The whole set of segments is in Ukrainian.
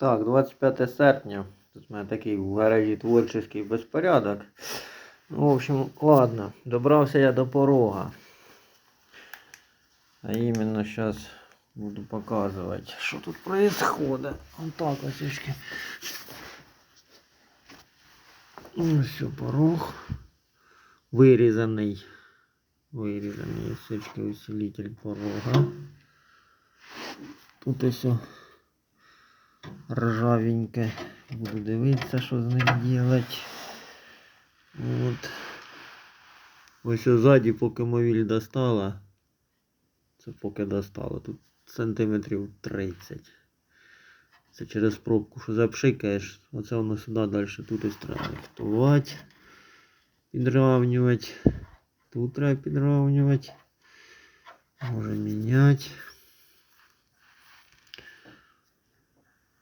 Так, 25 серпня. Тут у мене такий в гаражі творчий безпорядок. Ну, в общем, ладно, добрався я до порога. А іменно зараз буду показувати, що тут происходит. Вот так ось очки. Ось все, порог. Вирізаний. Вирізаний сучки усилитель порога. Тут ось ржавеньке. Буду дивитися, що з ним робити. От. Ось ззаді, поки мовіль достала. Це поки достала. Тут сантиметрів 30. Це через пробку, що запшикаєш, оце воно сюди далі. Тут ось треба рихтувати, підравнювати. Тут треба підравнювати. Може міняти.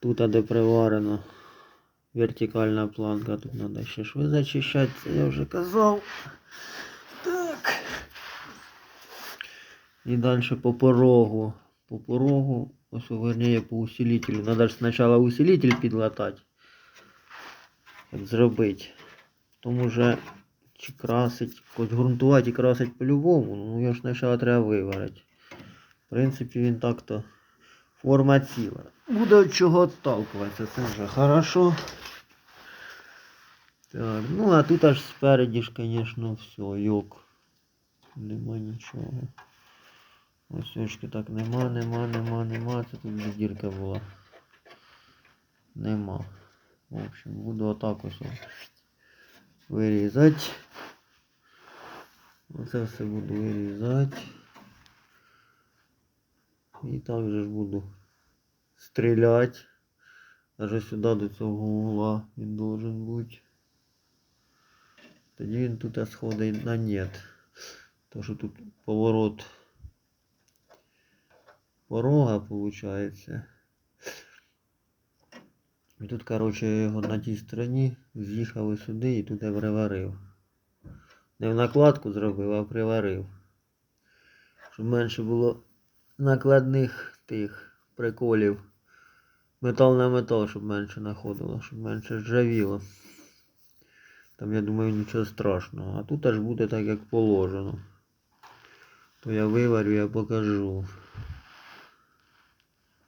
Тут, де приварено вертикальна планка, тут треба ще шви зачищати, це я вже казав. Так. І далі по порогу. По порогу, ось верніше по усилителю. Надо ж спочатку усилитель підлатати. Як зробити. Тому вже чи красить, хоч ґрунтувати і красить по-любому, ну його ж спочатку треба виварити. В принципі, він так-то форма ціла. Буде чого отталкуватися, це вже хорошо. Так, ну а тут аж спереді ж, звісно, все, йок. Нема нічого. Ось очки так нема, нема, нема, нема. Це тут де дірка була. Нема. В общем, буду отак ось вирізати. Оце все буду вирізати. І також ж буду стріляти. Даже сюди до цього угла він должен бути. Тоді він тут сходить на нет. То що тут поворот порога получается. І тут, короче, я його на тій стороні з'їхав сюди і тут я приварив. Не в накладку зробив, а приварив. Щоб менше було накладних тих приколів. Метал на метал, щоб менше находило, щоб менше ржавіло. Там я думаю нічого страшного. А тут аж буде так, як положено. То я виварю, я покажу.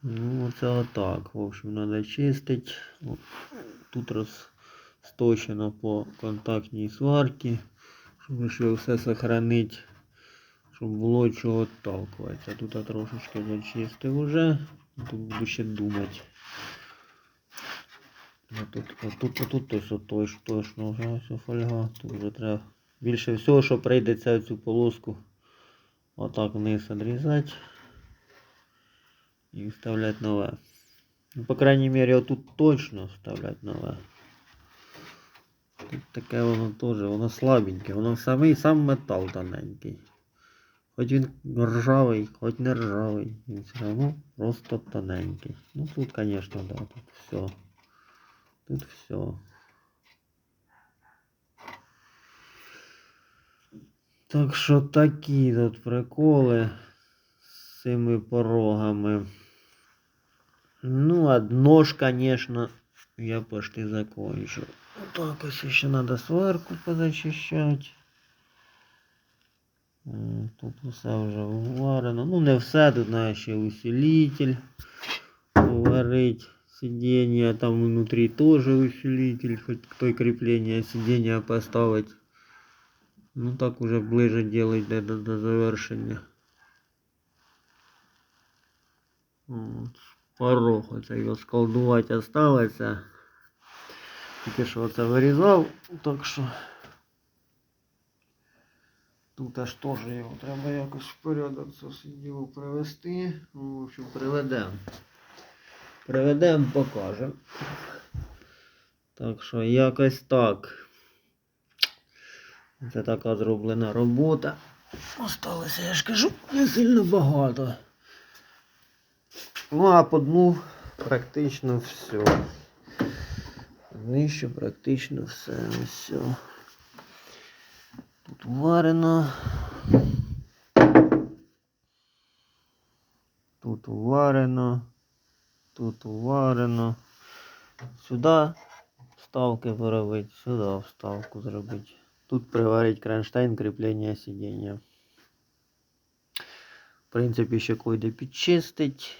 Ну, оце отак. В общем, треба чистити. Тут розточено по контактній сварці, щоб ще все сохранити, щоб було чого отталкуватися. Тут трошечки зачистив уже. Тут буду ще думати. Тут, а тут, а тут ось точно вже фольга. Тут вже треба більше всього, що прийдеться цю полоску отак вниз відрізати и вставлять новое. Ну, по крайней мере, вот тут точно вставлять новое. Тут таке воно теж, воно слабеньке, воно самий сам метал тоненький. Хоч він ржавий, хоч не ржавий, він все одно просто тоненький. Ну тут, конечно, да, тут все. Тут все. Так що такі тут приколи з цими порогами. Ну, а дно ж, конечно, я почти закончил. Так, ось ще надо сварку позачищать. Тут все вже варено. Ну, не все, тут треба ще усилитель варить. Сиденье там внутри тоже усилитель, хоть той крепление сиденья поставить. Ну так уже ближе делать до, до, до завершення. От, порог оце його сколдувати осталося. Тільки що це вирізав, так що тут аж теж його треба якось в порядок це все діло привести. Ну, в общем, приведемо. Приведемо, покажемо. Так що якось так. Це така зроблена робота. Осталося, я ж кажу, не сильно багато. Ну а по дну практично все. Нижче практично все. Все. Варено. Тут уварено. Тут уварено. сюди вставки поробити, сюди вставку зробити. Тут приварить кронштейн кріплення сидіння. В принципі, ще койде підчистить.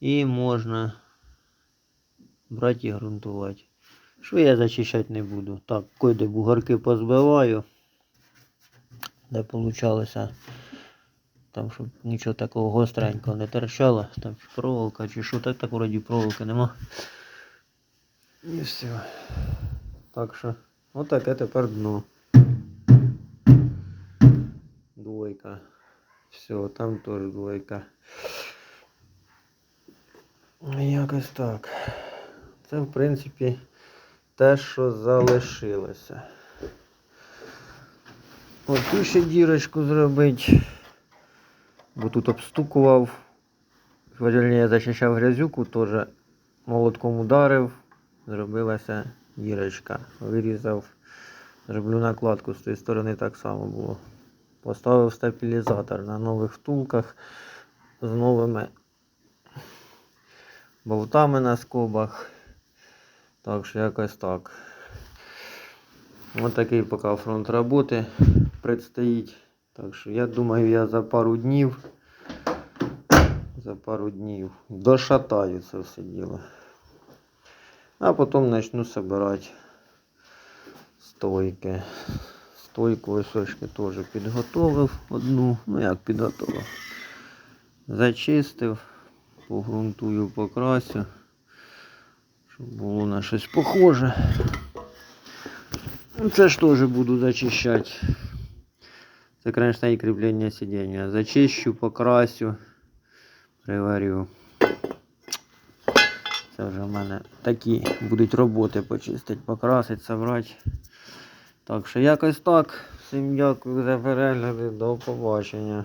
І можна брати і ґрунтувати. Шви я зачищати не буду. Так, койде бугорки позбиваю. Де получалося. Там, щоб нічого такого гостренького не торчало. Там проволока чи що, так так вроді проволоки нема. І все. Так що, отаке тепер дно. Двойка. Все, там теж двойка. Якось так. Це, в принципі, те, що залишилося. От тут ще дірочку зробити. Бо тут обстукував. Верніше, зачищав грязюку, теж молотком ударив, зробилася дірочка. Вирізав, зроблю накладку з тієї сторони так само було. Поставив стабілізатор на нових втулках з новими болтами на скобах. Так що якось так. Ось такий поки фронт роботи предстоїть. Так що я думаю, я за пару днів. За пару днів дошатаю це все діло. А потім почну собирати стойки. Стойку осочки теж підготовив одну. Ну як підготовив. Зачистив, погрунтую, покрасю. Щоб було на щось похоже. Ну, Це ж теж буду зачищати. Це кронштейн кріплення сиденья. Зачищу, покрасю, приварю. Це вже в мене такі будуть роботи почистити, покрасити, собрати. Так що якось так. Всім дякую за перегляди. До побачення.